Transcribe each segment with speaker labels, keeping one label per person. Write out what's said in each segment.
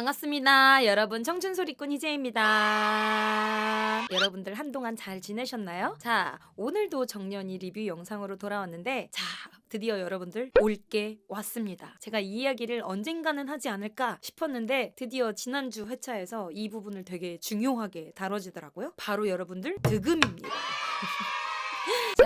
Speaker 1: 반갑습니다. 여러분 청춘소리꾼 희재입니다. 여러분들 한동안 잘 지내셨나요? 자, 오늘도 정년이 리뷰 영상으로 돌아왔는데 자, 드디어 여러분들 올 게 왔습니다. 제가 이 이야기를 언젠가는 하지 않을까 싶었는데 드디어 지난주 회차에서 이 부분을 되게 중요하게 다뤄지더라고요. 바로 여러분들 득음입니다.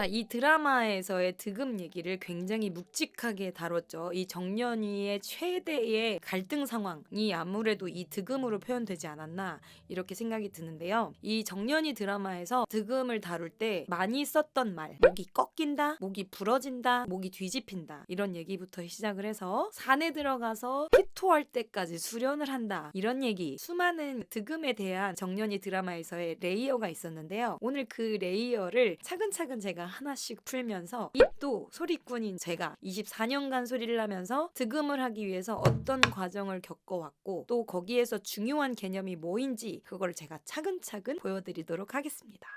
Speaker 1: 자, 이 드라마에서의 득음 얘기를 굉장히 묵직하게 다뤘죠. 이 정년이의 최대의 갈등 상황이 아무래도 이 득음으로 표현되지 않았나 이렇게 생각이 드는데요. 이 정년이 드라마에서 득음을 다룰 때 많이 썼던 말, 목이 꺾인다, 목이 부러진다, 목이 뒤집힌다 이런 얘기부터 시작을 해서 산에 들어가서 피토할 때까지 수련을 한다 이런 얘기, 수많은 득음에 대한 정년이 드라마에서의 레이어가 있었는데요. 오늘 그 레이어를 차근차근 제가 하나씩 풀면서 이또 소리꾼인 제가 24년간 소리를 하면서 득음을 하기 위해서 어떤 과정을 겪어왔고 또 거기에서 중요한 개념이 뭐인지 그걸 제가 차근차근 보여드리도록 하겠습니다.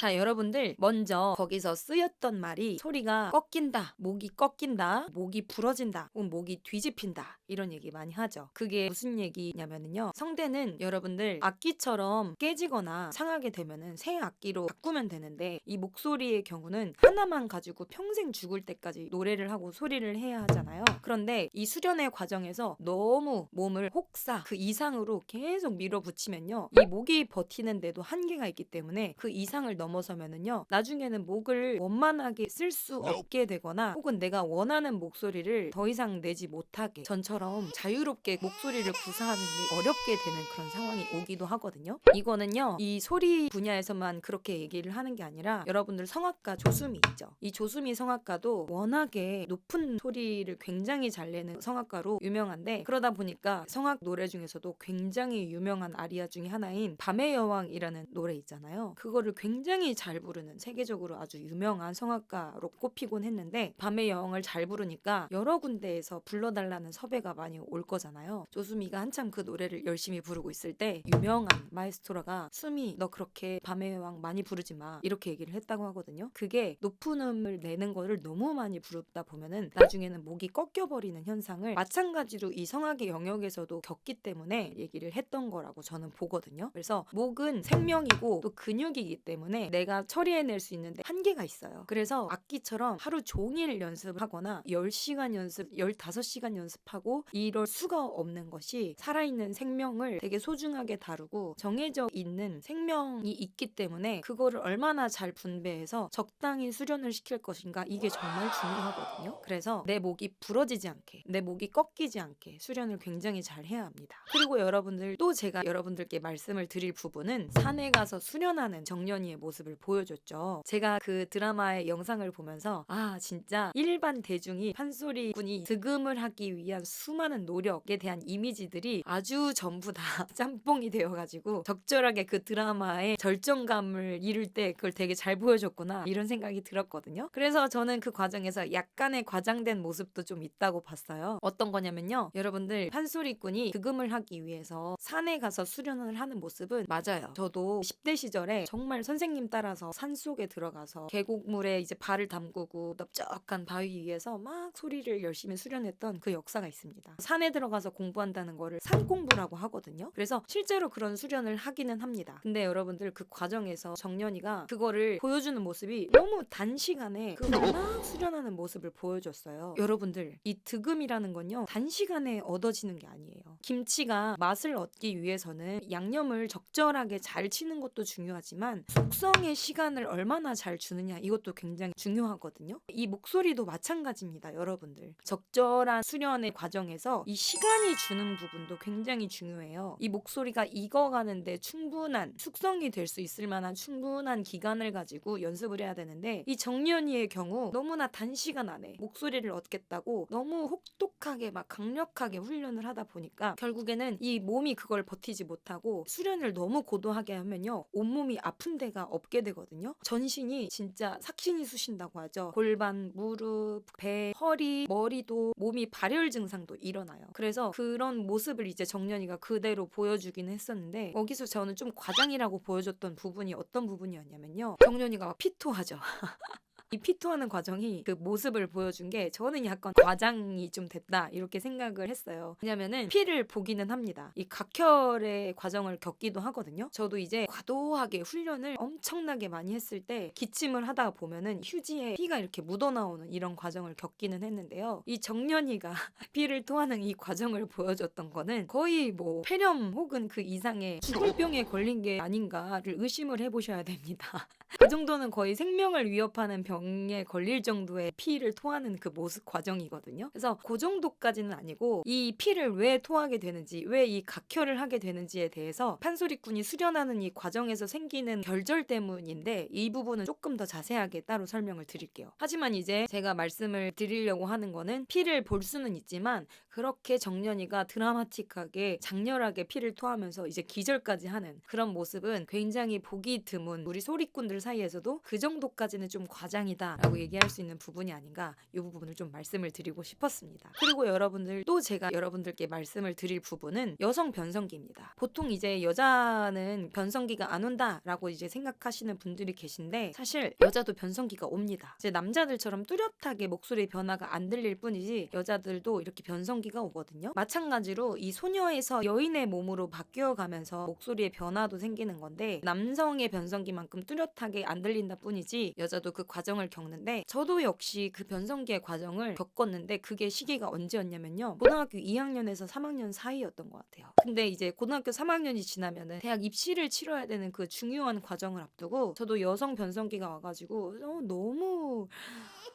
Speaker 1: 자, 여러분들 먼저 거기서 쓰였던 말이 소리가 꺾인다, 목이 꺾인다, 목이 부러진다, 혹은 목이 뒤집힌다 이런 얘기 많이 하죠. 그게 무슨 얘기냐면은요. 성대는 여러분들 악기처럼 깨지거나 상하게 되면은 새 악기로 바꾸면 되는데 이 목소리의 경우는 하나만 가지고 평생 죽을 때까지 노래를 하고 소리를 해야 하잖아요. 그런데 이 수련의 과정에서 너무 몸을 혹사 그 이상으로 계속 밀어붙이면요. 이 목이 버티는데도 한계가 있기 때문에 그 이상을 넘어서면은요. 나중에는 목을 원만하게 쓸 수 없게 되거나 혹은 내가 원하는 목소리를 더 이상 내지 못하게 전처럼 자유롭게 목소리를 구사하는 게 어렵게 되는 그런 상황이 오기도 하거든요. 이거는요. 이 소리 분야에서만 그렇게 얘기를 하는 게 아니라 여러분들 성악가 조수미 있죠. 이 조수미 성악가도 워낙에 높은 소리를 굉장히 잘 내는 성악가로 유명한데 그러다 보니까 성악 노래 중에서도 굉장히 유명한 아리아 중에 하나인 밤의 여왕이라는 노래 있잖아요. 그거를 굉장히 잘 부르는 세계적으로 아주 유명한 성악가로 꼽히곤 했는데 밤의 여왕을 잘 부르니까 여러 군데에서 불러달라는 섭외가 많이 올 거잖아요. 조수미가 한참 그 노래를 열심히 부르고 있을 때 유명한 마에스토라가 수미 너 그렇게 밤의 여왕 많이 부르지 마 이렇게 얘기를 했다고 하거든요. 그게 높은 음을 내는 거를 너무 많이 부르다 보면은 나중에는 목이 꺾여버리는 현상을 마찬가지로 이 성악의 영역에서도 겪기 때문에 얘기를 했던 거라고 저는 보거든요. 그래서 목은 생명이고 또 근육이기 때문에 내가 처리해낼 수 있는데 한계가 있어요. 그래서 악기처럼 하루 종일 연습하거나 10시간 연습, 15시간 연습하고 이럴 수가 없는 것이 살아있는 생명을 되게 소중하게 다루고 정해져 있는 생명이 있기 때문에 그거를 얼마나 잘 분배해서 적당히 수련을 시킬 것인가 이게 정말 중요하거든요. 그래서 내 목이 부러지지 않게, 내 목이 꺾이지 않게 수련을 굉장히 잘 해야 합니다. 그리고 여러분들 또 제가 여러분들께 말씀을 드릴 부분은 산에 가서 수련하는 정년이의 모습을 보여줬죠. 제가 그 드라마의 영상을 보면서 아 진짜 일반 대중이 판소리꾼이 득음을 하기 위한 수많은 노력에 대한 이미지들이 아주 전부 다 짬뽕이 되어가지고 적절하게 그 드라마의 절정감을 이룰 때 그걸 되게 잘 보여줬구나 이런 생각이 들었거든요. 그래서 저는 그 과정에서 약간의 과장된 모습도 좀 있다고 봤어요. 어떤 거냐면요. 여러분들 판소리꾼이 득음을 하기 위해서 산에 가서 수련을 하는 모습은 맞아요. 저도 10대 시절에 정말 선생 님 따라서 산 속에 들어가서 계곡물에 이제 발을 담그고 넓적한 바위 위에서 막 소리를 열심히 수련했던 그 역사가 있습니다. 산에 들어가서 공부한다는 거를 산 공부라고 하거든요. 그래서 실제로 그런 수련을 하기는 합니다. 근데 여러분들 그 과정에서 정년이가 그거를 보여주는 모습이 너무 단시간에 그 워낙 수련하는 모습을 보여줬어요. 여러분들 이 득음이라는 건요 단시간에 얻어지는 게 아니에요. 김치가 맛을 얻기 위해서는 양념을 적절하게 잘 치는 것도 중요하지만 숙성의 시간을 얼마나 잘 주느냐 이것도 굉장히 중요하거든요. 이 목소리도 마찬가지입니다, 여러분들. 적절한 수련의 과정에서 이 시간이 주는 부분도 굉장히 중요해요. 이 목소리가 익어가는데 충분한 숙성이 될 수 있을 만한 충분한 기간을 가지고 연습을 해야 되는데 이 정년이의 경우 너무나 단시간 안에 목소리를 얻겠다고 너무 혹독하게 막 강력하게 훈련을 하다 보니까 결국에는 이 몸이 그걸 버티지 못하고 수련을 너무 고도하게 하면요 온몸이 아픈 데가 없게 되거든요. 전신이 진짜 삭신이 쑤신다고 하죠. 골반, 무릎, 배, 허리, 머리도 몸이 발열 증상도 일어나요. 그래서 그런 모습을 이제 정년이가 그대로 보여주기는 했었는데 거기서 저는 좀 과장이라고 보여줬던 부분이 어떤 부분이었냐면요. 정년이가 막 피토하죠 이 피토하는 과정이 그 모습을 보여준 게 저는 약간 과장이 좀 됐다 이렇게 생각을 했어요. 왜냐면은 피를 보기는 합니다. 이 각혈의 과정을 겪기도 하거든요. 저도 이제 과도하게 훈련을 엄청나게 많이 했을 때 기침을 하다가 보면은 휴지에 피가 이렇게 묻어나오는 이런 과정을 겪기는 했는데요. 이 정년이가 피를 토하는 이 과정을 보여줬던 거는 거의 뭐 폐렴 혹은 그 이상의 죽을병에 걸린 게 아닌가를 의심을 해보셔야 됩니다. 그 정도는 거의 생명을 위협하는 병에 걸릴 정도의 피를 토하는 그 모습 과정이거든요. 그래서 그 정도까지는 아니고 이 피를 왜 토하게 되는지, 왜 이 각혈을 하게 되는지에 대해서 판소리꾼이 수련하는 이 과정에서 생기는 결절 때문인데 이 부분은 조금 더 자세하게 따로 설명을 드릴게요. 하지만 이제 제가 말씀을 드리려고 하는 거는 피를 볼 수는 있지만 그렇게 정년이가 드라마틱하게 장렬하게 피를 토하면서 이제 기절까지 하는 그런 모습은 굉장히 보기 드문 우리 소리꾼들 사이에서도 그 정도까지는 좀 과장이다라고 얘기할 수 있는 부분이 아닌가 이 부분을 좀 말씀을 드리고 싶었습니다. 그리고 여러분들 또 제가 여러분들께 말씀을 드릴 부분은 여성 변성기입니다. 보통 이제 여자는 변성기가 안 온다라고 이제 생각하시는 분들이 계신데 사실 여자도 변성기가 옵니다. 이제 남자들처럼 뚜렷하게 목소리 변화가 안 들릴 뿐이지 여자들도 이렇게 변성 기가 오거든요. 마찬가지로 이 소녀에서 여인의 몸으로 바뀌어 가면서 목소리의 변화도 생기는 건데 남성의 변성기만큼 뚜렷하게 안 들린다 뿐이지 여자도 그 과정을 겪는데 저도 역시 그 변성기의 과정을 겪었는데 그게 시기가 언제였냐면요. 고등학교 2학년에서 3학년 사이였던 것 같아요. 근데 이제 고등학교 3학년이 지나면은 대학 입시를 치러야 되는 그 중요한 과정을 앞두고 저도 여성 변성기가 와가지고 어, 너무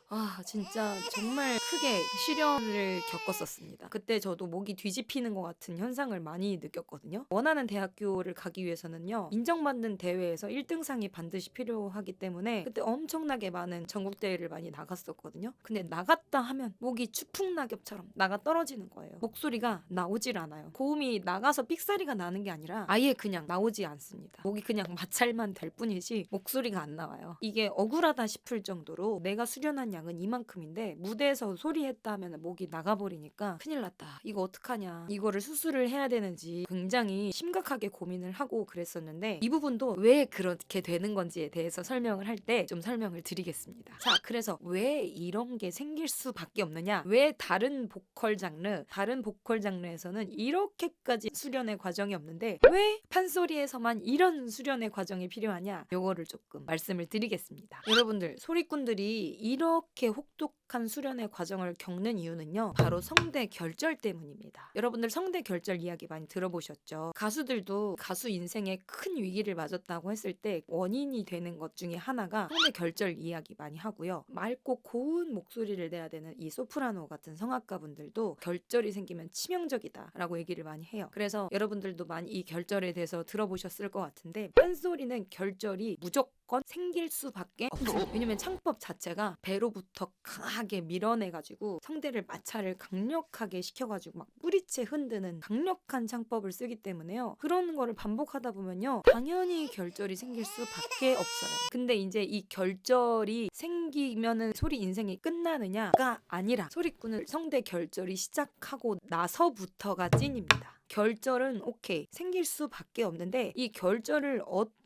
Speaker 1: 아 진짜 정말 크게 시련을 겪었었습니다. 그때 저도 목이 뒤집히는 것 같은 현상을 많이 느꼈거든요. 원하는 대학교를 가기 위해서는요 인정받는 대회에서 1등상이 반드시 필요하기 때문에 그때 엄청나게 많은 전국 대회를 많이 나갔었거든요. 근데 나갔다 하면 목이 추풍낙엽처럼 나가 떨어지는 거예요. 목소리가 나오질 않아요. 고음이 나가서 삑사리가 나는 게 아니라 아예 그냥 나오지 않습니다. 목이 그냥 마찰만 될 뿐이지 목소리가 안 나와요. 이게 억울하다 싶을 정도로 내가 수련 한 양은 이만큼인데 무대에서 소리했다 하면 목이 나가버리니까 큰일 났다. 이거 어떡하냐. 이거를 수술을 해야 되는지 굉장히 심각하게 고민을 하고 그랬었는데 이 부분도 왜 그렇게 되는 건지에 대해서 설명을 할 때 좀 설명을 드리겠습니다. 자, 그래서 왜 이런 게 생길 수밖에 없느냐? 왜 다른 보컬 장르, 다른 보컬 장르에서는 이렇게까지 수련의 과정이 없는데 왜 판소리에서만 이런 수련의 과정이 필요하냐? 요거를 조금 말씀을 드리겠습니다. 여러분들, 소리꾼들이 이 렇게 혹독 한 수련의 과정을 겪는 이유는요. 바로 성대 결절 때문입니다. 여러분들 성대 결절 이야기 많이 들어보셨죠? 가수들도 가수 인생에 큰 위기를 맞았다고 했을 때 원인이 되는 것 중에 하나가 성대 결절 이야기 많이 하고요. 맑고 고운 목소리를 내야 되는 이 소프라노 같은 성악가 분들도 결절이 생기면 치명적이다라고 얘기를 많이 해요. 그래서 여러분들도 많이 이 결절에 대해서 들어보셨을 것 같은데 판소리는 결절이 무조건 생길 수밖에 없어요. 왜냐면 창법 자체가 배로부터 강하 게 밀어내가지고 성대를 마찰을 강력하게 시켜가지고 막 뿌리채 흔드는 강력한 창법을 쓰기 때문에요. 그런 거를 반복하다 보면요. 당연히 결절이 생길 수밖에 없어요. 근데 이제 이 결절이 생기면은 소리 인생이 끝나느냐가 아니라 소리꾼을 성대 결절이 시작하고 나서부터가 찐입니다. 결절은 오케이 생길 수밖에 없는데 이 결절을 어떻게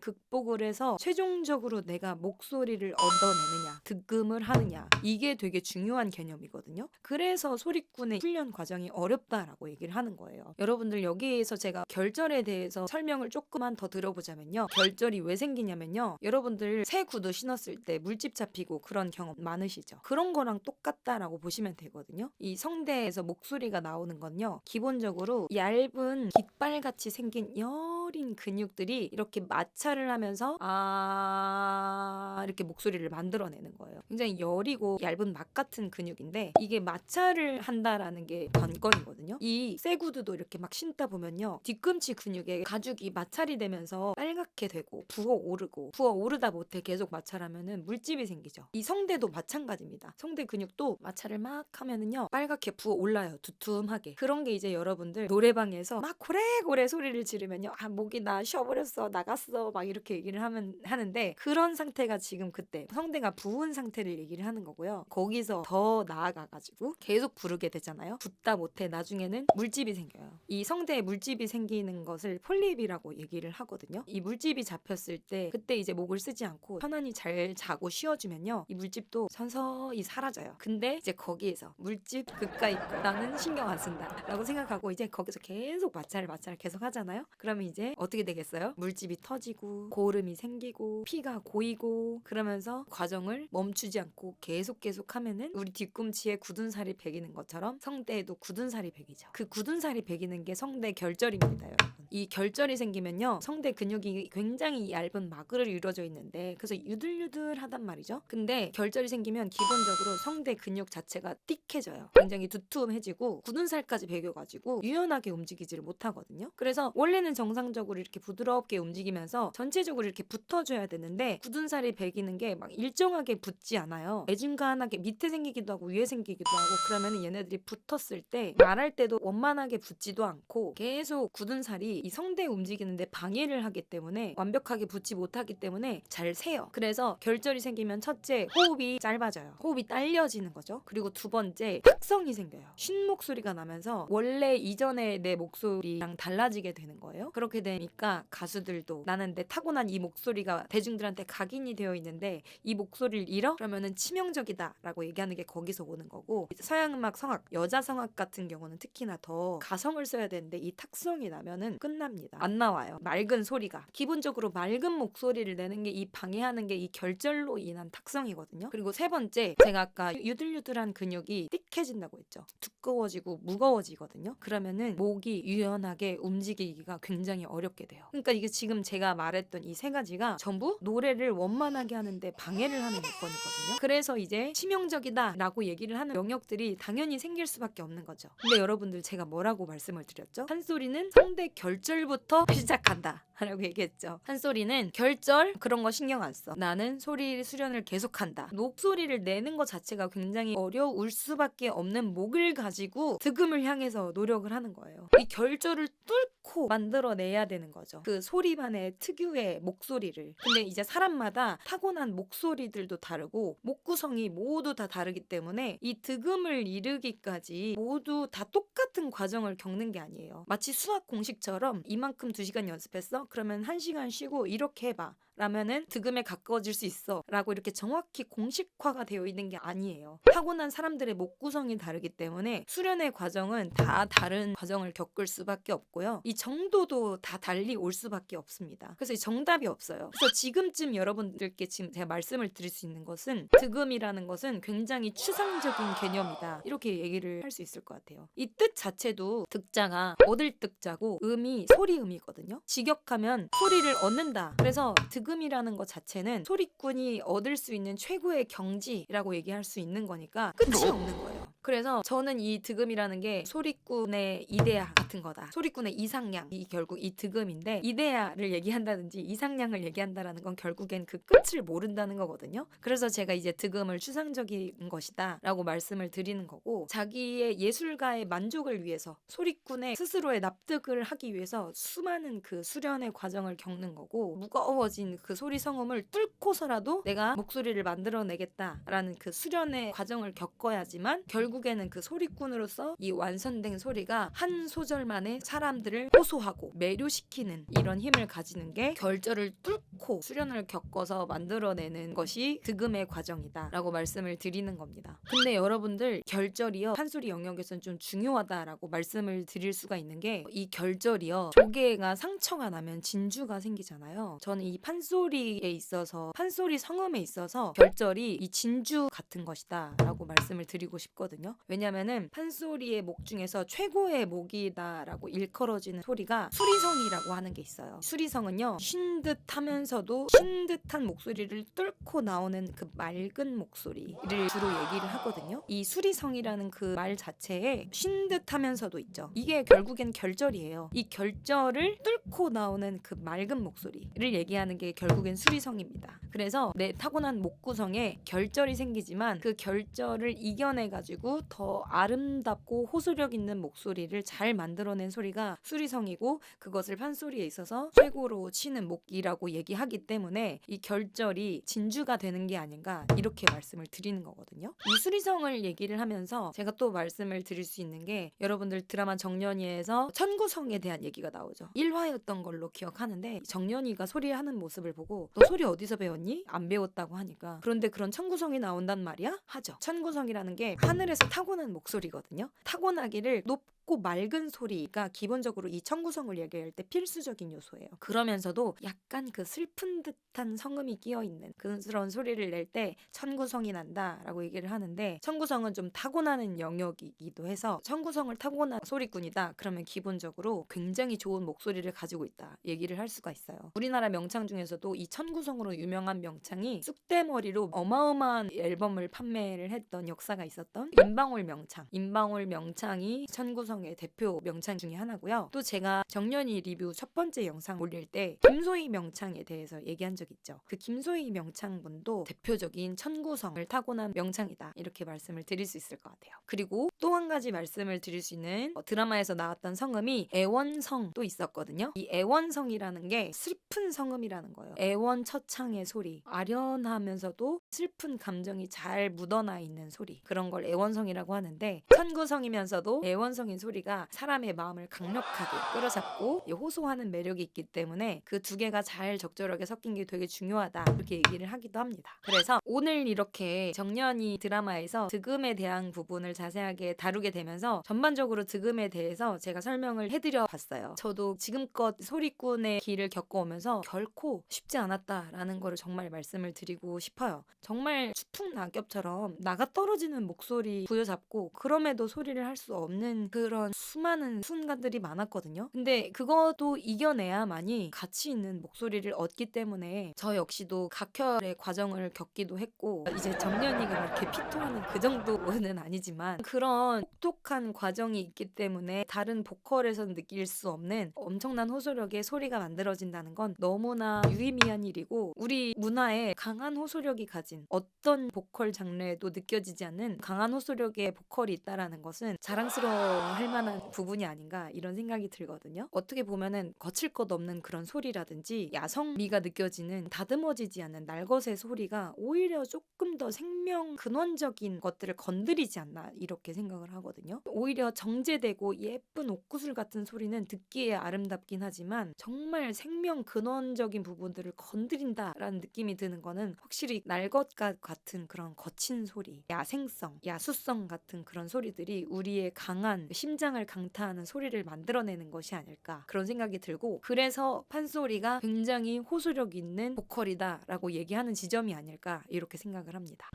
Speaker 1: 극복을 해서 최종적으로 내가 목소리를 얻어내느냐 득음을 하느냐 이게 되게 중요한 개념이거든요. 그래서 소리꾼의 훈련 과정이 어렵다라고 얘기를 하는 거예요. 여러분들 여기에서 제가 결절에 대해서 설명을 조금만 더 들어보자면요. 결절이 왜 생기냐면요. 여러분들 새 구두 신었을 때 물집 잡히고 그런 경험 많으시죠? 그런 거랑 똑같다라고 보시면 되거든요. 이 성대에서 목소리가 나오는 건요. 기본적으로 얇은 깃발같이 생긴 여린 근육들이 이렇게 마찰을 하면서 아 이렇게 목소리를 만들어내는 거예요. 굉장히 여리고 얇은 막 같은 근육인데 이게 마찰을 한다라는 게 관건이거든요. 이 쇠구두도 이렇게 막 신다 보면요 뒤꿈치 근육에 가죽이 마찰이 되면서 빨갛게 되고 부어 오르고 부어 오르다 못해 계속 마찰하면은 물집이 생기죠. 이 성대도 마찬가지입니다. 성대 근육도 마찰을 막 하면은요 빨갛게 부어 올라요 두툼하게 그런 게 이제 여러분들 노래방에서 막 고래고래 소리를 지르면요 아 목이 나 쉬어버렸어 나갔어 막 이렇게 얘기를 하면 하는데 그런 상태가 지금 그때 성대가 부은 상태를 얘기를 하는 거고요 거기서 더 나아가가지고 계속 부르게 되잖아요 붓다 못해 나중에는 물집이 생겨요 이 성대에 물집이 생기는 것을 폴립이라고 얘기를 하거든요. 이 물집이 잡혔을 때 그때 이제 목을 쓰지 않고 편안히 잘 자고 쉬어주면요. 이 물집도 서서히 사라져요. 근데 이제 거기에서 물집 그까이 거 나는 신경 안 쓴다 라고 생각하고 이제 거기서 계속 마찰을 마찰을 계속 하잖아요. 그러면 이제 어떻게 되겠어요? 물집 이 터지고 고름이 생기고 피가 고이고 그러면서 과정을 멈추지 않고 계속 계속 하면은 우리 뒤꿈치에 굳은 살이 배기는 것처럼 성대에도 굳은 살이 배기죠. 그 굳은 살이 배기는 게 성대 결절입니다, 여러분. 이 결절이 생기면요. 성대 근육이 굉장히 얇은 막으로 이루어져 있는데 그래서 유들유들하단 말이죠. 근데 결절이 생기면 기본적으로 성대 근육 자체가 띡해져요. 굉장히 두툼해지고 굳은 살까지 배겨가지고 유연하게 움직이지를 못하거든요. 그래서 원래는 정상적으로 이렇게 부드럽게 움직 이면서 전체적으로 이렇게 붙어줘야 되는데 굳은 살이 배기는 게 막 일정하게 붙지 않아요. 애중간하게 밑에 생기기도 하고 위에 생기기도 하고 그러면 얘네들이 붙었을 때 말할 때도 원만하게 붙지도 않고 계속 굳은 살이 이 성대 움직이는데 방해를 하기 때문에 완벽하게 붙지 못하기 때문에 잘 새요. 그래서 결절이 생기면 첫째 호흡이 짧아져요. 호흡이 딸려지는 거죠. 그리고 두 번째 탁성이 생겨요. 쉰 목소리가 나면서 원래 이전에 내 목소리랑 달라지게 되는 거예요. 그렇게 되니까 가수들도 나는 내 타고난 이 목소리가 대중들한테 각인이 되어 있는데 이 목소리를 잃어? 그러면은 치명적이다라고 얘기하는 게 거기서 오는 거고 서양 음악 성악 여자 성악 같은 경우는 특히나 더 가성을 써야 되는데 이 탁성이 나면은 끝납니다. 안 나와요. 맑은 소리가 기본적으로 맑은 목소리를 내는 게 이 방해하는 게 이 결절로 인한 탁성이거든요. 그리고 세 번째 제가 아까 유들유들한 근육이 띡해진다고 했죠. 두꺼워지고 무거워지거든요. 그러면은 목이 유연하게 움직이기가 굉장히 어렵게 돼요. 그러니까 이게 지금 제가 말했던 이 세 가지가 전부 노래를 원만하게 하는데 방해를 하는 요건이거든요. 그래서 이제 치명적이다라고 얘기를 하는 영역들이 당연히 생길 수밖에 없는 거죠. 근데 여러분들 제가 뭐라고 말씀을 드렸죠? 한 소리는 성대 결절부터 시작한다. 라고 얘기했죠. 한 소리는 결절 그런 거 신경 안 써. 나는 소리 수련을 계속한다. 목소리를 내는 것 자체가 굉장히 어려울 수밖에 없는 목을 가지고 득음을 향해서 노력을 하는 거예요. 이 결절을 뚫고 만들어내야 되는 거죠. 그 소리만 의 특유의 목소리를. 근데 이제 사람마다 타고난 목소리들도 다르고 목 구성이 모두 다 다르기 때문에 이 득음을 이르기까지 모두 다 똑같은 과정을 겪는 게 아니에요. 마치 수학 공식처럼 이만큼 두 시간 연습했어? 그러면 한 시간 쉬고 이렇게 해봐. 라면은 득음에 가까워질 수 있어 라고 이렇게 정확히 공식화가 되어 있는 게 아니에요. 타고난 사람들의 목 구성이 다르기 때문에 수련의 과정은 다 다른 과정을 겪을 수밖에 없고요. 이 정도도 다 달리 올 수밖에 없습니다. 그래서 이 정답이 없어요. 그래서 지금쯤 여러분들께 지금 제가 말씀을 드릴 수 있는 것은 득음이라는 것은 굉장히 추상적인 개념이다. 이렇게 얘기를 할 수 있을 것 같아요. 이 뜻 자체도 득자가 얻을 득자고 음이 소리음이거든요. 직역하면 소리를 얻는다. 그래서 득 득음이라는 것 자체는 소리꾼이 얻을 수 있는 최고의 경지라고 얘기할 수 있는 거니까 끝이 없는 거예요. 그래서 저는 이 득음이라는 게 소리꾼의 이데아 같은 거다. 소리꾼의 이상량 이 결국 이 득음인데 이데아를 얘기한다든지 이상량을 얘기한다라는 건 결국엔 그 끝을 모른다는 거거든요. 그래서 제가 이제 득음을 추상적인 것이다라고 말씀을 드리는 거고 자기의 예술가의 만족을 위해서 소리꾼의 스스로의 납득을 하기 위해서 수많은 그 수련의 과정을 겪는 거고 무거워진 그 소리 성음을 뚫고서라도 내가 목소리를 만들어내겠다라는 그 수련의 과정을 겪어야지만 결국에는 그 소리꾼으로서 이 완성된 소리가 한 소절 만에 사람들을 호소하고 매료시키는 이런 힘을 가지는 게 결절을 뚫고 수련을 겪어서 만들어내는 것이 득음의 과정이다 라고 말씀을 드리는 겁니다. 근데 여러분들 결절이요 판소리 영역에서는 좀 중요하다라고 말씀을 드릴 수가 있는 게 이 결절이요 조개가 상처가 나면 진주가 생기잖아요. 저는 이 판소리에 있어서 판소리 성음에 있어서 결절이 이 진주 같은 것이다 라고 말씀을 드리고 싶거든요. 왜냐면은 판소리의 목 중에서 최고의 목이다 라고 일컬어지는 소리가 수리성이라고 하는 게 있어요. 수리성은요 쉰 듯하면서도 쉰 듯한 목소리를 뚫고 나오는 그 맑은 목소리를 주로 얘기를 하거든요. 이 수리성이라는 그 말 자체에 쉰 듯하면서도 있죠. 이게 결국엔 결절이에요. 이 결절을 뚫고 나오는 그 맑은 목소리를 얘기하는 게 결국엔 수리성입니다. 그래서 내 타고난 목 구성에 결절이 생기지만 그 결절을 이겨내 가지고 그리고 더 아름답고 호소력 있는 목소리를 잘 만들 어낸 소리가 수리성이고 그것을 판소리에 있어서 최고로 치는 목이라고 얘기하기 때문에 이 결절이 진주가 되는 게 아닌가 이렇게 말씀을 드리는 거거든요. 이 수리성을 얘기를 하면서 제가 또 말씀을 드릴 수 있는 게 여러분들 드라마 정년이에서 천구성에 대한 얘기가 나오죠. 1화였던 걸로 기억하는데 정년이가 소리하는 모습을 보고 너 소리 어디서 배웠니? 안 배웠다고 하니까 그런데 그런 천구성이 나온단 말이야? 하죠. 천구성이라는 게 하늘에서 타고난 목소리거든요. 타고나기를 높 고 맑은 소리가 기본적으로 이 천구성을 얘기할 때 필수적인 요소예요. 그러면서도 약간 그 슬픈 듯한 성음이 끼어 있는 그런 소리를 낼때 천구성이 난다라고 얘기를 하는데 천구성은 좀 타고나는 영역이기도 해서 천구성을 타고난 소리꾼이다. 그러면 기본적으로 굉장히 좋은 목소리를 가지고 있다. 얘기를 할 수가 있어요. 우리나라 명창 중에서도 이 천구성으로 유명한 명창이 쑥대머리로 어마어마한 앨범을 판매를 했던 역사가 있었던 임방울 명창. 임방울 명창이 천구성 의 대표 명창 중에 하나고요. 또 제가 정년이 리뷰 첫 번째 영상 올릴 때 김소희 명창에 대해서 얘기한 적 있죠. 그 김소희 명창분도 대표적인 천구성을 타고난 명창이다. 이렇게 말씀을 드릴 수 있을 것 같아요. 그리고 또 한 가지 말씀을 드릴 수 있는 어, 드라마에서 나왔던 성음이 애원성도 있었거든요. 이 애원성이라는 게 슬픈 성음이라는 거예요. 애원 처창의 소리, 아련하면서도 슬픈 감정이 잘 묻어나 있는 소리 그런 걸 애원성이라고 하는데 천구성이면서도 애원성인 소리 가 사람의 마음을 강력하게 끌어잡고 이 호소하는 매력이 있기 때문에 그 두 개가 잘 적절하게 섞인 게 되게 중요하다 이렇게 얘기를 하기도 합니다. 그래서 오늘 이렇게 정년이 드라마에서 득음에 대한 부분을 자세하게 다루게 되면서 전반적으로 득음에 대해서 제가 설명을 해드려 봤어요. 저도 지금껏 소리꾼의 길을 겪어오면서 결코 쉽지 않았다라는 거를 정말 말씀을 드리고 싶어요. 정말 추풍 낙엽처럼 나가 떨어지는 목소리 부여잡고 그럼에도 소리를 할 수 없는 그런 수많은 순간들이 많았거든요. 근데 그것도 이겨내야만이 가치 있는 목소리를 얻기 때문에 저 역시도 각혈의 과정을 겪기도 했고 이제 정년이가 이렇게 피통하는 그 정도는 아니지만 그런 똑똑한 과정이 있기 때문에 다른 보컬에서는 느낄 수 없는 엄청난 호소력의 소리가 만들어진다는 건 너무나 유의미한 일이고 우리 문화에 강한 호소력이 가진 어떤 보컬 장르에도 느껴지지 않는 강한 호소력의 보컬이 있다라는 것은 자랑스러워 할 만한 부분이 아닌가 이런 생각이 들거든요. 어떻게 보면은 거칠 것 없는 그런 소리라든지 야성미가 느껴지는 다듬어지지 않는 날것의 소리가 오히려 조금 더 생명 근원적인 것들을 건드리지 않나 이렇게 생각을 하거든요. 오히려 정제되고 예쁜 옥구슬 같은 소리는 듣기에 아름답긴 하지만 정말 생명 근원적인 부분들을 건드린다라는 느낌이 드는 거는 확실히 날것과 같은 그런 거친 소리, 야생성, 야수성 같은 그런 소리들이 우리의 강한 심 장을 강타하는 소리를 만들어내는 것이 아닐까 그런 생각이 들고 그래서 판소리가 굉장히 호소력 있는 보컬이다라고 얘기하는 지점이 아닐까 이렇게 생각을 합니다.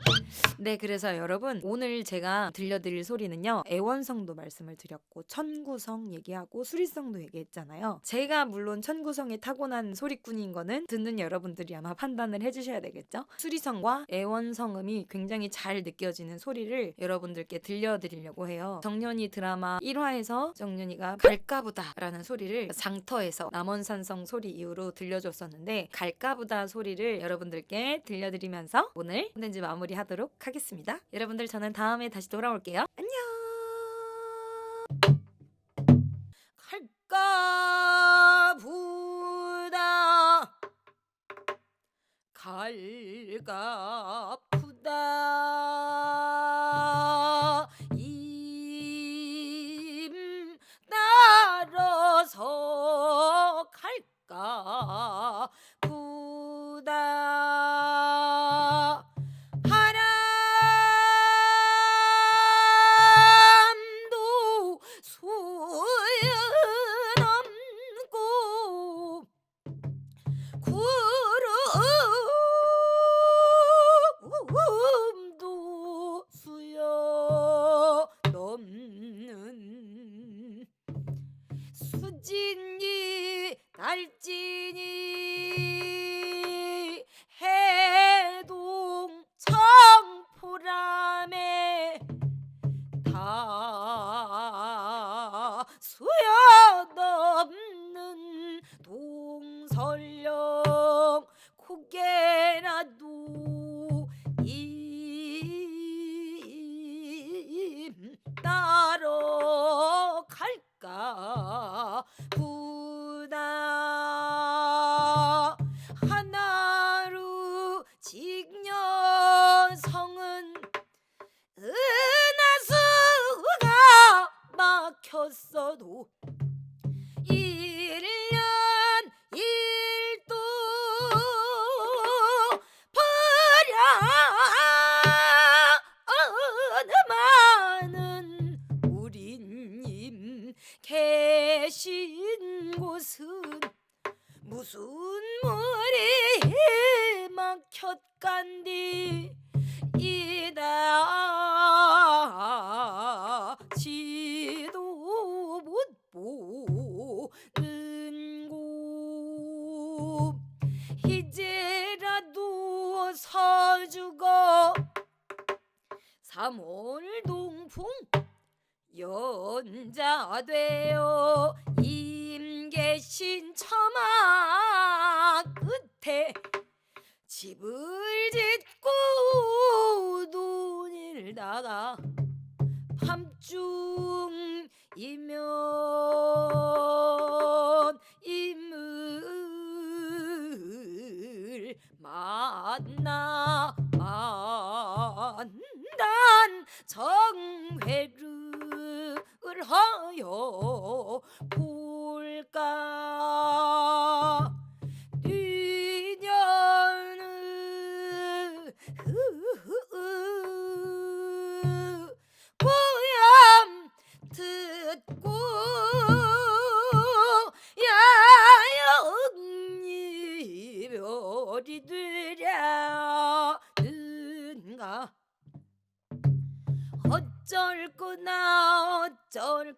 Speaker 1: 네, 그래서 여러분 오늘 제가 들려드릴 소리는요 애원성도 말씀을 드렸고 천구성 얘기하고 수리성도 얘기했잖아요. 제가 물론 천구성에 타고난 소리꾼인 거는 듣는 여러분들이 아마 판단을 해주셔야 되겠죠. 수리성과 애원성음이 굉장히 잘 느껴지는 소리를 여러분들께 들려드리려고 해요. 정년이 드라마 1화에서 정년이가 갈까보다라는 소리를 장터에서 남원산성 소리 이후로 들려줬었는데 갈까보다 소리를 여러분들께 들려드리면서 오늘 콘텐츠 마무리하도록 하겠습니다. 여러분들 저는 다음에 다시 돌아올게요. 안녕. 갈까보다 갈까푸다 연자되어 임계신 처마 끝에 집을 짓고 눈을 나가 밤중이면 인물 만나 난 정회를 하여 볼까 거나